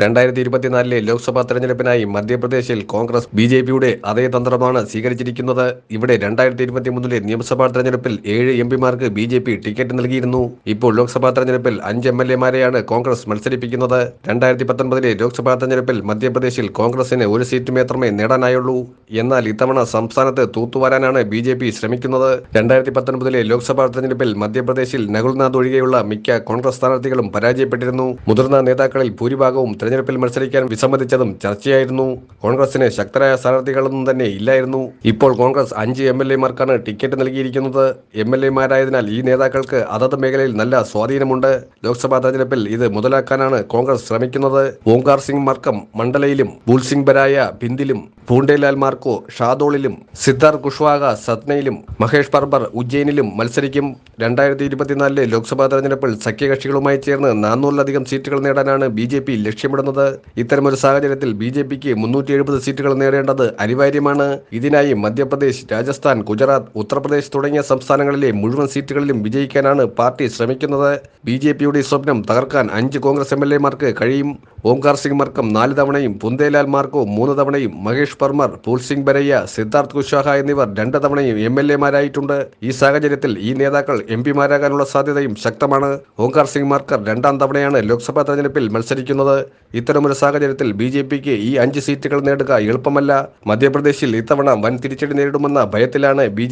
രണ്ടായിരത്തി ഇരുപത്തിനാലിലെ ലോക്സഭാ തെരഞ്ഞെടുപ്പിനായി മധ്യപ്രദേശിൽ കോൺഗ്രസ് ബി ജെ പിയുടെ അതേ തന്ത്രമാണ് സ്വീകരിച്ചിരിക്കുന്നത്. ഇവിടെ രണ്ടായിരത്തി ഇരുപത്തി മൂന്നിലെ നിയമസഭാ തെരഞ്ഞെടുപ്പിൽ ഏഴ് എം പിമാർക്ക് ബി ജെ പി ടിക്കറ്റ് നൽകിയിരുന്നു. ഇപ്പോൾ ലോക്സഭാ തെരഞ്ഞെടുപ്പിൽ അഞ്ച് എം എൽ എമാരെയാണ് കോൺഗ്രസ് മത്സരിപ്പിക്കുന്നത്. രണ്ടായിരത്തി പത്തൊൻപതിലെ ലോക്സഭാ തെരഞ്ഞെടുപ്പിൽ മധ്യപ്രദേശിൽ കോൺഗ്രസിന് ഒരു സീറ്റ് മാത്രമേ നേടാനായുള്ളൂ. എന്നാൽ ഇത്തവണ സംസ്ഥാനത്ത് തൂത്തുവാരാനാണ് ബി ജെ പി ശ്രമിക്കുന്നത്. രണ്ടായിരത്തി പത്തൊൻപതിലെ ലോക്സഭാ തെരഞ്ഞെടുപ്പിൽ മധ്യപ്രദേശിൽ നകുൽനാഥ് ഒഴികെയുള്ള മിക്ക കോൺഗ്രസ് സ്ഥാനാർത്ഥികളും പരാജയപ്പെട്ടിരുന്നു. മുതിർന്ന നേതാക്കളിൽ ഭൂരിഭാഗവും തെരഞ്ഞെടുപ്പിൽ മത്സരിക്കാൻ വിസമ്മതിച്ചതും ചർച്ചയായിരുന്നു. കോൺഗ്രസിന് ശക്തരായ സ്ഥാനാർത്ഥികളൊന്നും തന്നെ ഇല്ലായിരുന്നു. ഇപ്പോൾ കോൺഗ്രസ് അഞ്ച് എം എൽ എമാർക്കാണ് ടിക്കറ്റ് നൽകിയിരിക്കുന്നത്. എം എൽ എമാരായതിനാൽ ഈ നേതാക്കൾക്ക് അതത് മേഖലയിൽ നല്ല സ്വാധീനമുണ്ട്. ലോക്സഭാ തെരഞ്ഞെടുപ്പിൽ ഇത് മുതലാക്കാനാണ് കോൺഗ്രസ് ശ്രമിക്കുന്നത്. ഓംകാർ സിംഗ് മർക്കം മണ്ഡലയിലും ബുൽസിംഗ് ബരായ ഭിന്ദിലും പൂണ്ടേലാൽ മാർക്കോ ഷാദോളിലും സിദ്ധാർ കുഷ്വാഹ സത്നയിലും മഹേഷ് പർബർ ഉജ്ജയിനിലും മത്സരിക്കും. രണ്ടായിരത്തി ഇരുപത്തിനാലിലെ ലോക്സഭാ തെരഞ്ഞെടുപ്പിൽ സഖ്യകക്ഷികളുമായി ചേർന്ന് നാനൂറിലധികം സീറ്റുകൾ നേടാനാണ് ബി ജെ പി ലക്ഷ്യമിടുന്നത്. ഇത്തരമൊരു സാഹചര്യത്തിൽ ബി ജെ പിക്ക് മുന്നൂറ്റി എഴുപത് സീറ്റുകൾ നേടേണ്ടത് അനിവാര്യമാണ്. ഇതിനായി മധ്യപ്രദേശ് രാജസ്ഥാൻ ഗുജറാത്ത് ഉത്തർപ്രദേശ് തുടങ്ങിയ സംസ്ഥാനങ്ങളിലെ മുഴുവൻ സീറ്റുകളിലും വിജയിക്കാനാണ് പാർട്ടി ശ്രമിക്കുന്നത്. ബി ജെ പിയുടെ സ്വപ്നം തകർക്കാൻ അഞ്ച് കോൺഗ്രസ് എം എൽ എമാർക്ക് കഴിയും. ഓംകാർ സിംഗ് മർക്കം നാല് തവണയും പുന്തേലാൽ മാർക്കോ മൂന്ന് തവണയും മഹേഷ് പർമർ പൂൾസിംഗ് ബരയ്യ സിദ്ധാർത്ഥ് കുശ്വാഹ എന്നിവർ രണ്ട് തവണയും എം എൽ എമാരായിട്ടുണ്ട്. ഈ സാഹചര്യത്തിൽ ഈ നേതാക്കൾ എം പിമാരാകാനുള്ള സാധ്യതയും ശക്തമാണ്. ഓംകാർ സിംഗ് മാർക്കർ രണ്ടാം തവണയാണ് ലോക്സഭാ തെരഞ്ഞെടുപ്പിൽ മത്സരിക്കുന്നത്. ഇത്തരമൊരു സാഹചര്യത്തിൽ ബി ജെ പിക്ക് ഈ അഞ്ച് സീറ്റുകൾ നേടുക എളുപ്പമല്ല. മധ്യപ്രദേശിൽ ഇത്തവണ വൻ തിരിച്ചടി നേരിടുമെന്ന ഭയത്തിലാണ് ബി